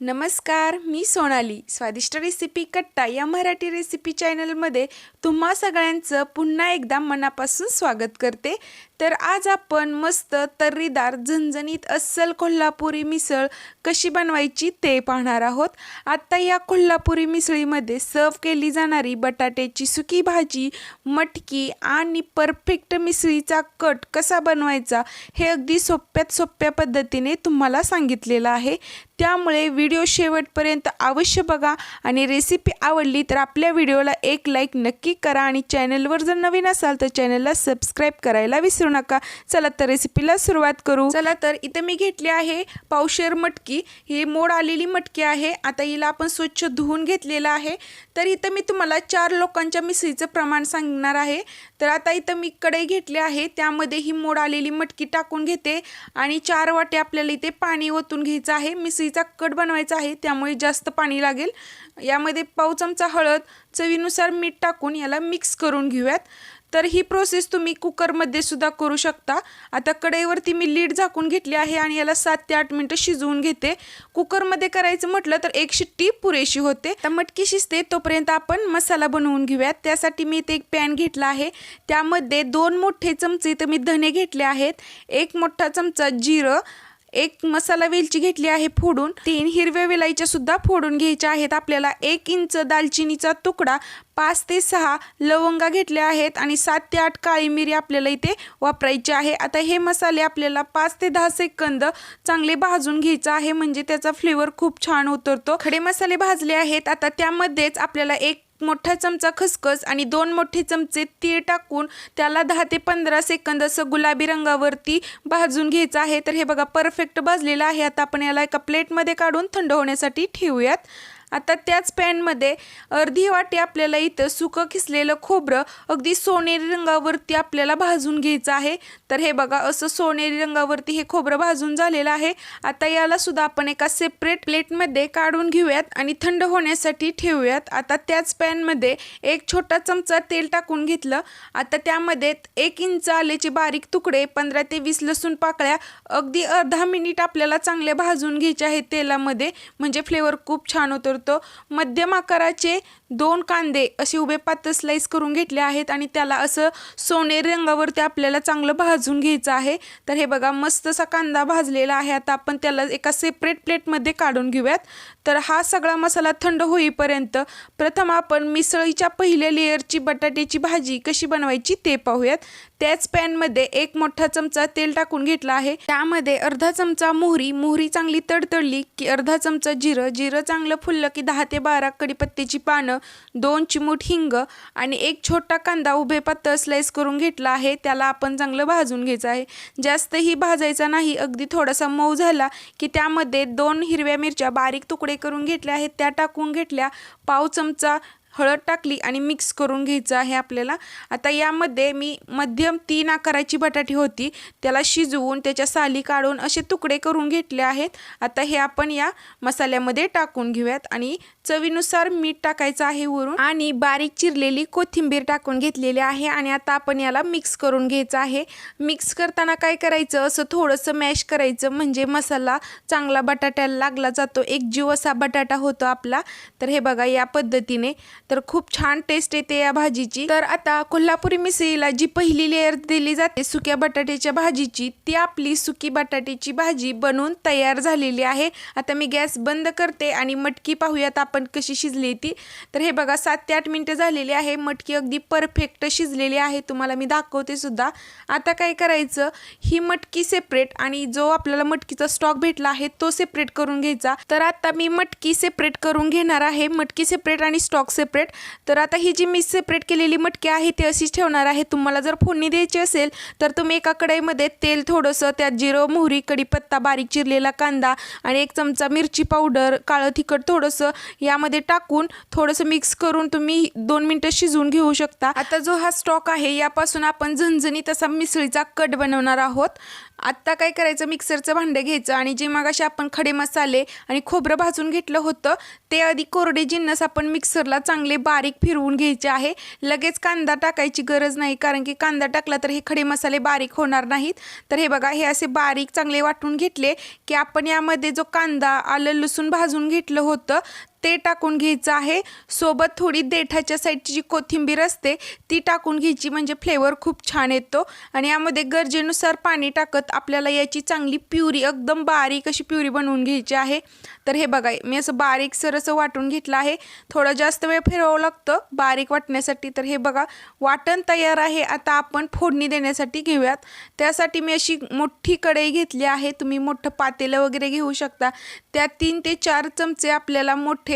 नमस्कार मी सोनाली. स्वादिष्ट रेसिपी कट्टा या मराठी रेसिपी चॅनलमध्ये तुम्हा सगळ्यांचं पुन्हा एकदा मनापासून स्वागत करते. तर आज आपण मस्त तर्रीदार झणझणीत अस्सल कोल्हापुरी मिसळ कशी बनवायची ते पाहणार आहोत. आत्ता या कोल्हापुरी मिसळीमध्ये सर्व केली जाणारी बटाट्याची सुकी भाजी मटकी आणि परफेक्ट मिसळीचा कट कसा बनवायचा हे अगदी सोप्यात सोप्या पद्धतीने तुम्हाला सांगितलेलं आहे. त्यामुळे व्हिडिओ शेवटपर्यंत अवश्य बघा आणि रेसिपी आवडली तर आपल्या व्हिडिओला एक लाईक नक्की करा आणि चॅनलवर जर नवीन असाल तर चॅनलला सबस्क्राईब करायला विसरू नका. चला तर रेसिपीला सुरुवात करू. चला तर इथं मी घेतली आहे पावशेर मटकी. ही मोड आलेली मटकी आहे. आता हिला आपण स्वच्छ धुवून घेतलेलं आहे. तर इथं मी तुम्हाला चार लोकांच्या मिसळीचं प्रमाण सांगणार आहे. तर आता इथं मी कढई घेतली आहे. त्यामध्ये ही मोड आलेली मटकी टाकून घेते. आणि चार वाटे आपल्याला इथे पाणी ओतून घ्यायचं आहे. मिसळीचा कट बनवायचा आहे. त्यामुळे जास्त पाणी लागेल. यामध्ये पाव चमचा हळद चवीनुसार मीठ टाकून याला मिक्स करून घेऊयात. तर ही प्रोसेस तुम्ही कुकरमध्ये सुद्धा करू शकता. आता कढईवरती मी लीड झाकून घेतली आहे आणि याला सात ते आठ मिनटं शिजवून घेते. कुकरमध्ये करायचं म्हटलं तर एक शिट्टी पुरेशी होते. तर मटकी शिजते तोपर्यंत आपण मसाला बनवून घेऊयात. त्यासाठी मी इथे एक पॅन घेतला आहे. त्यामध्ये दोन मोठे चमचे तर मी धने घेतले आहेत. एक मोठा चमचा जिरं एक मसाला वेलची घेतली आहे फोडून. तीन हिरव्या वेलाईच्या सुद्धा फोडून घ्यायच्या आहेत. आपल्याला एक इंच दालचिनीचा तुकडा पाच ते सहा लवंगा घेतल्या आहेत आणि सात ते आठ काळी मिरी आपल्याला इथे वापरायची आहे. आता हे मसाले आपल्याला पाच ते दहा सेकंद चांगले भाजून घ्यायचं आहे. म्हणजे त्याचा फ्लेवर खूप छान उतरतो. खडे मसाले भाजले आहेत. आता त्यामध्येच आपल्याला एक मोठा चमचा खसखस आणि दोन मोठे चमचे तीळ टाकून त्याला दहा ते पंधरा सेकंद असं गुलाबी रंगावरती भाजून घ्यायचं आहे. तर हे बघा परफेक्ट भाजलेलं आहे. आता आपण याला एका प्लेटमध्ये काढून थंड होण्यासाठी ठेवूयात. आता त्याच पॅनमध्ये अर्धी वाटी आपल्याला इथं सुकं खिसलेलं खोबरं अगदी सोनेरी रंगावरती आपल्याला भाजून घ्यायचं आहे. तर हे बघा असं सोनेरी रंगावरती हे खोबरं भाजून झालेलं आहे. आता याला सुद्धा आपण एका सेपरेट प्लेटमध्ये काढून घेऊयात आणि थंड होण्यासाठी ठेवूयात. आता त्याच पॅनमध्ये एक छोटा चमचा तेल टाकून घेतलं. आता त्यामध्ये एक इंच आल्याचे बारीक तुकडे पंधरा ते वीस लसूण पाकळ्या अगदी अर्धा मिनिट आपल्याला चांगले भाजून घ्यायचे आहेत तेलामध्ये. म्हणजे फ्लेवर खूप छान होतं. करतो. मध्यम आकाराचे दोन कांदे असे उभे पातळ स्लाईस करून घेतले आहेत आणि त्याला असं सोनेरी रंगावरती आपल्याला चांगलं भाजून घ्यायचं आहे. तर हे बघा मस्त असा कांदा भाजलेला आहे. आता आपण त्याला एका सेपरेट प्लेटमध्ये काढून घेऊयात. तर हा सगळा मसाला थंड होईपर्यंत प्रथम आपण मिसळीच्या पहिल्या लेअरची बटाट्याची भाजी कशी बनवायची ते पाहूयात. त्याच पॅनमध्ये एक मोठा चमचा तेल टाकून घेतला आहे. त्यामध्ये अर्धा चमचा मोहरी मोहरी चांगली तडतडली की अर्धा चमचा जिरं जिरं चांगलं फुललं की दहा ते बारा कडीपत्त्याची पानं दोन चिमूट हिंग आणि एक छोटा कांदा उभे पातळ स्लाइस करून घेतला आहे. त्याला आपण चांगलं भाजून घ्यायचं आहे. जास्तही भाजायचा नाही अगदी थोडासा मऊ झाला की त्यामध्ये दोन हिरव्या मिरच्या बारीक तुकडे करून घेतल्या आहेत. त्या टाकून घेतल्या पाव चमचा हळद टाकली आणि मिक्स करून घ्यायचं आहे आपल्याला. आता यामध्ये मी मध्यम तीन आकाराची बटाटी होती. त्याला शिजवून त्याच्या साली काढून असे तुकडे करून घेतले आहेत. आता हे आपण या मसाल्यामध्ये टाकून घेऊयात आणि चवीनुसार मीठ टाकायचं आहे वरून आणि बारीक चिरलेली कोथिंबीर टाकून घेतलेली आहे आणि आता आपण याला मिक्स करून घ्यायचं आहे. मिक्स करताना काय करायचं? असं थोडंसं मॅश करायचं. म्हणजे मसाला चांगला बटाट्याला लागला जातो. एक जीव असा बटाटा होतो आपला. तर हे बघा या पद्धतीने. तर खूप छान टेस्ट येते या भाजीची. तर आता कोल्हापुरी मिसळीला जी पहिली लेअर दिली जाते सुक्या बटाट्याच्या भाजीची ती आपली सुकी बटाट्याची भाजी बनवून तयार झालेली आहे. आता मी गॅस बंद करते आणि मटकी पाहूयात आपण. कशी शिजली ती. तर हे बघा सात ते आठ मिनटं झालेली आहे. मटकी अगदी परफेक्ट शिजलेली आहे. तुम्हाला मी दाखवते सुद्धा. आता काय करायचं? ही मटकी सेपरेट आणि जो आपल्याला मटकीचा स्टॉक भेटला आहे तो सेपरेट करून घ्यायचा. तर आता मी मटकी सेपरेट करून घेणार आहे. मटकी सेपरेट आणि स्टॉक सेपरेट सेपरेट तर आता ही जी मी सेपरेट केलेली मटकी आहे ती अशीच ठेवणार आहे. तुम्हाला जर फोडणी द्यायची असेल तर तुम्ही एका कढईमध्ये तेल थोडंसं त्यात जिरं मोहरी कढीपत्ता बारीक चिरलेला कांदा आणि एक चमचा मिरची पावडर काळं तिखट थोडंसं यामध्ये टाकून थोडंसं मिक्स करून तुम्ही दोन मिनटं शिजवून घेऊ शकता. आता जो हा स्टॉक आहे यापासून आपण झणझणीत असा मिसळीचा कट बनवणार आहोत. आत्ता काय करायचं? मिक्सरचं भांडं घ्यायचं आणि जे मगाशी आपण खडे मसाले आणि खोबरं भाजून घेतलं होतं ते आधी कोरडे जिन्नस आपण मिक्सरला चांगले चांगले बारीक फिरवून घ्यायचे आहे. लगेच कांदा टाकायची गरज नाही कारण की कांदा टाकला तर हे खडे मसाले बारीक होणार नाहीत. तर हे बघा हे असे बारीक चांगले वाटून घेतले की आपण यामध्ये जो कांदा आलं लसूण भाजून घेतलं होतं ते टाकून घ्यायचं आहे. सोबत थोडी देठाच्या साईडची जी कोथिंबीर असते ती टाकून घ्यायची. म्हणजे फ्लेवर खूप छान येतो. आणि यामध्ये गरजेनुसार पाणी टाकत आपल्याला याची चांगली प्युरी एकदम बारीक अशी प्युरी बनवून घ्यायची आहे. तर हे बघा मी असं बारीक सर असं वाटून घेतलं आहे. थोडं जास्त वेळ फिरवावं लागतं बारीक वाटण्यासाठी. तर हे बघा वाटण तयार आहे. आता आपण फोडणी देण्यासाठी घेऊयात. त्यासाठी मी अशी मोठी कढई घेतली आहे. तुम्ही मोठं पातेलं वगैरे घेऊ शकता. त्या तीन ते चार चमचे आपल्याला मोठे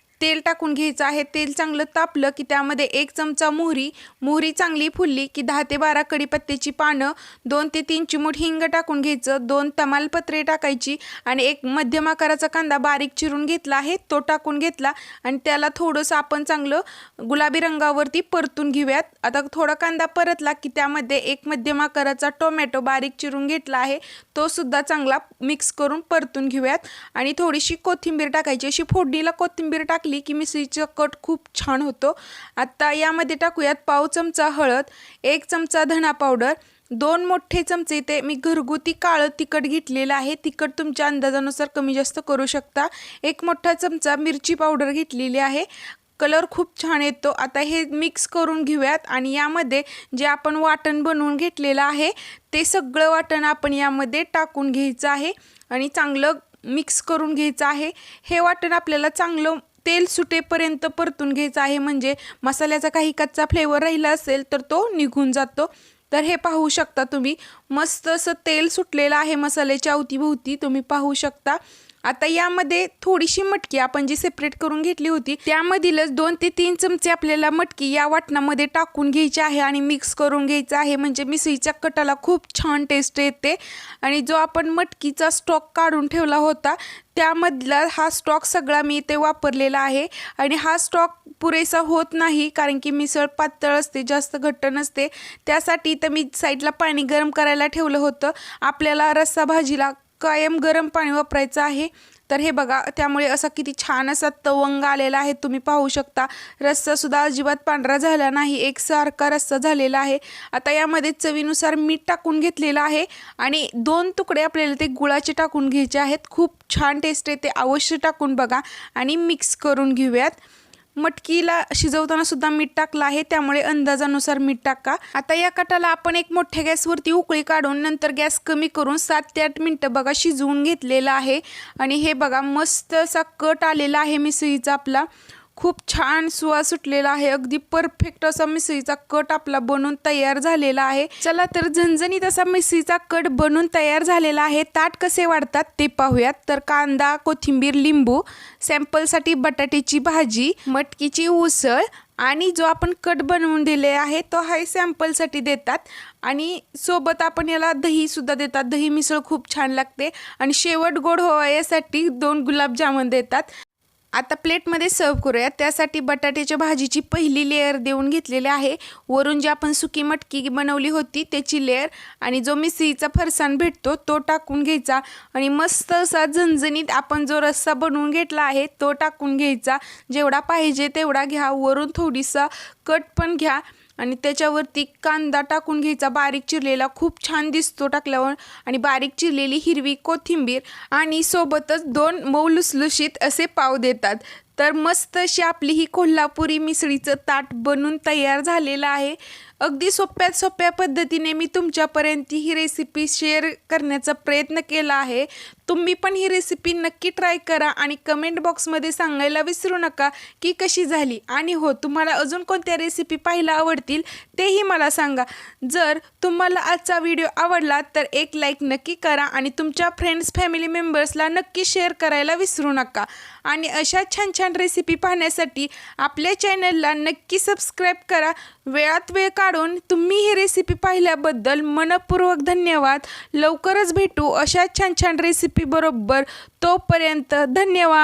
तेल टाकून घ्यायचं आहे. तेल चांगलं तापलं की त्यामध्ये एक चमचा मोहरी. मोहरी चांगली फुलली की दहा ते बारा कडीपत्त्याची पानं दोन ते तीन चिमूट हिंग टाकून घ्यायचं दोन तमालपत्रे टाकायची आणि एक मध्यम आकाराचा कांदा बारीक चिरून घेतला आहे. तो टाकून घेतला आणि त्याला थोडंसं आपण चांगलं गुलाबी रंगावरती परतून घेऊयात. आता थोडा कांदा परतला की त्यामध्ये एक मध्यम आकाराचा टोमॅटो बारीक चिरून घेतला आहे. तो सुद्धा चांगला मिक्स करून परतून घेऊयात. आणि थोडीशी कोथिंबीर टाकायची. अशी फोडणीला कोथिंबीर टाकली की मिसळीचं कट खूप छान होतो. आता यामध्ये टाकूयात पाव चमचा हळद एक चमचा धना पावडर दोन मोठे चमचे ते मी घरगुती काळं तिखट घेतलेलं आहे. तिखट तुमच्या अंदाजानुसार कमी जास्त करू शकता. एक मोठा चमचा मिरची पावडर घेतलेली आहे. कलर खूप छान येतो. आता हे मिक्स करून घेऊयात आणि यामध्ये जे आपण वाटण बनवून घेतलेलं आहे ते सगळं वाटण आपण यामध्ये टाकून घ्यायचं आहे आणि चांगलं मिक्स करून घ्यायचं आहे. हे वाटण आपल्याला चांगलं तेल सुटेपर्यंत परतून घ्यायचं आहे. म्हणजे मसाल्याचा काही कच्चा फ्लेवर राहिला असेल तर तो निघून जातो. तर हे पाहू शकता तुम्ही. मस्त असं तेल सुटलेलं आहे मसाल्याच्या अवतीभोवती. तुम्ही पाहू शकता. आता यामध्ये थोडीशी मटकी आपण जी सेपरेट करून घेतली होती त्यामधीलच दोन ते तीन चमचे आपल्याला मटकी या वाटणामध्ये टाकून घ्यायची आहे आणि मिक्स करून घ्यायचं आहे. म्हणजे मिसळीच्या कटाला खूप छान टेस्ट येते. आणि जो आपण मटकीचा स्टॉक काढून ठेवला होता त्यामधला हा स्टॉक सगळा मी इथे वापरलेला आहे. आणि हा स्टॉक पुरेसा होत नाही कारण की मिसळ पातळ असते जास्त घट्ट नसते. त्यासाठी तर मी साईडला पाणी गरम करायला ठेवलं होतं. आपल्याला रस्सा भाजीला कायम गरम पाणी वापरायचं आहे. तर हे बघा त्यामुळे असा किती छान असा तवंग आलेला आहे. तुम्ही पाहू शकता रस्सासुद्धा अजिबात पांढरा झाला नाही. एकसारखा रस्सा झालेला आहे. आता यामध्ये चवीनुसार मीठ टाकून घेतलेलं आहे आणि दोन तुकडे आपल्याला ते गुळाचे टाकून घ्यायचे आहेत. खूप छान टेस्ट आहे ते अवश्य टाकून बघा आणि मिक्स करून घेऊयात. मटकीला शिजवताना सुद्धा मीठ टाकलं आहे त्यामुळे अंदाजानुसार मीठ टाका. आता या कटाला आपण एक मोठ्या गॅसवरती उकळी काढून नंतर गॅस कमी करून सात ते आठ मिनटं बघा शिजवून घेतलेलं आहे. आणि हे बघा मस्त असा कट आलेला आहे मिसळीचा आपला. खूप छान सुवास सुटलेला आहे. अगदी परफेक्ट असा मिसळीचा कट आपला बनून तयार झालेला आहे. चला तर झणझणीत असा मिसळीचा कट बनून तयार झालेला आहे. ताट कसे वाढतात ते पाहूयात. तर कांदा कोथिंबीर लिंबू सॅम्पलसाठी बटाट्याची भाजी मटकीची उसळ आणि जो आपण कट बनवून दिले आहे तो हाय सॅम्पलसाठी देतात. आणि सोबत आपण याला दहीसुद्धा देतात. दही मिसळ खूप छान लागते. आणि शेवट गोड व्हावा यासाठी दोन गुलाबजामुन देतात. आता प्लेटमध्ये सर्व करूया. त्यासाठी बटाट्याच्या भाजीची पहिली लेअर देऊन घेतलेली आहे. वरून जी आपण सुकी मटकी बनवली होती त्याची लेअर आणि जो मिसळीचा फरसाण भेटतो तो टाकून घ्यायचा. आणि मस्त असा झणझणीत आपण जो रस्सा बनवून घेतला आहे तो टाकून घ्यायचा. जेवढा पाहिजे तेवढा घ्या. वरून थोडीसा कट पण घ्या. आणि त्याच्यावरती कांदा टाकून घ्यायचा. बारीक चिरलेला खूप छान दिसतो टाकल्यावर. आणि बारीक चिरलेली हिरवी कोथिंबीर आणि सोबतच दोन मऊ लुसलुशीत असे पाव देतात. तर मस्त अशी आपली ही कोल्हापुरी मिसळीचं ताट बनून तयार झालेलं आहे. अगदी सोप्यात सोप्या पद्धतीने मी तुमच्यापर्यंत ही रेसिपी शेअर करण्याचा प्रयत्न केला आहे. तुम्ही पण ही रेसिपी नक्की ट्राय करा आणि कमेंट बॉक्समध्ये सांगायला विसरू नका की कशी झाली. आणि हो तुम्हाला अजून कोणत्या रेसिपी पाहायला आवडतील तेही मला सांगा. जर तुम्हाला आजचा व्हिडिओ आवडला तर एक लाईक नक्की करा आणि तुमच्या फ्रेंड्स फॅमिली मेंबर्सला नक्की शेअर करायला विसरू नका. आणि अशा छान छान रेसिपी पाहण्यासाठी आपल्या चॅनलला नक्की सबस्क्राईब करा. वेळात वेळ काढून तुम्ही ही रेसिपी पाहिल्याबद्दल मनपूर्वक धन्यवाद. लवकरच भेटू अशा छान छान रेसिपी बरोबर. तोपर्यंत धन्यवाद.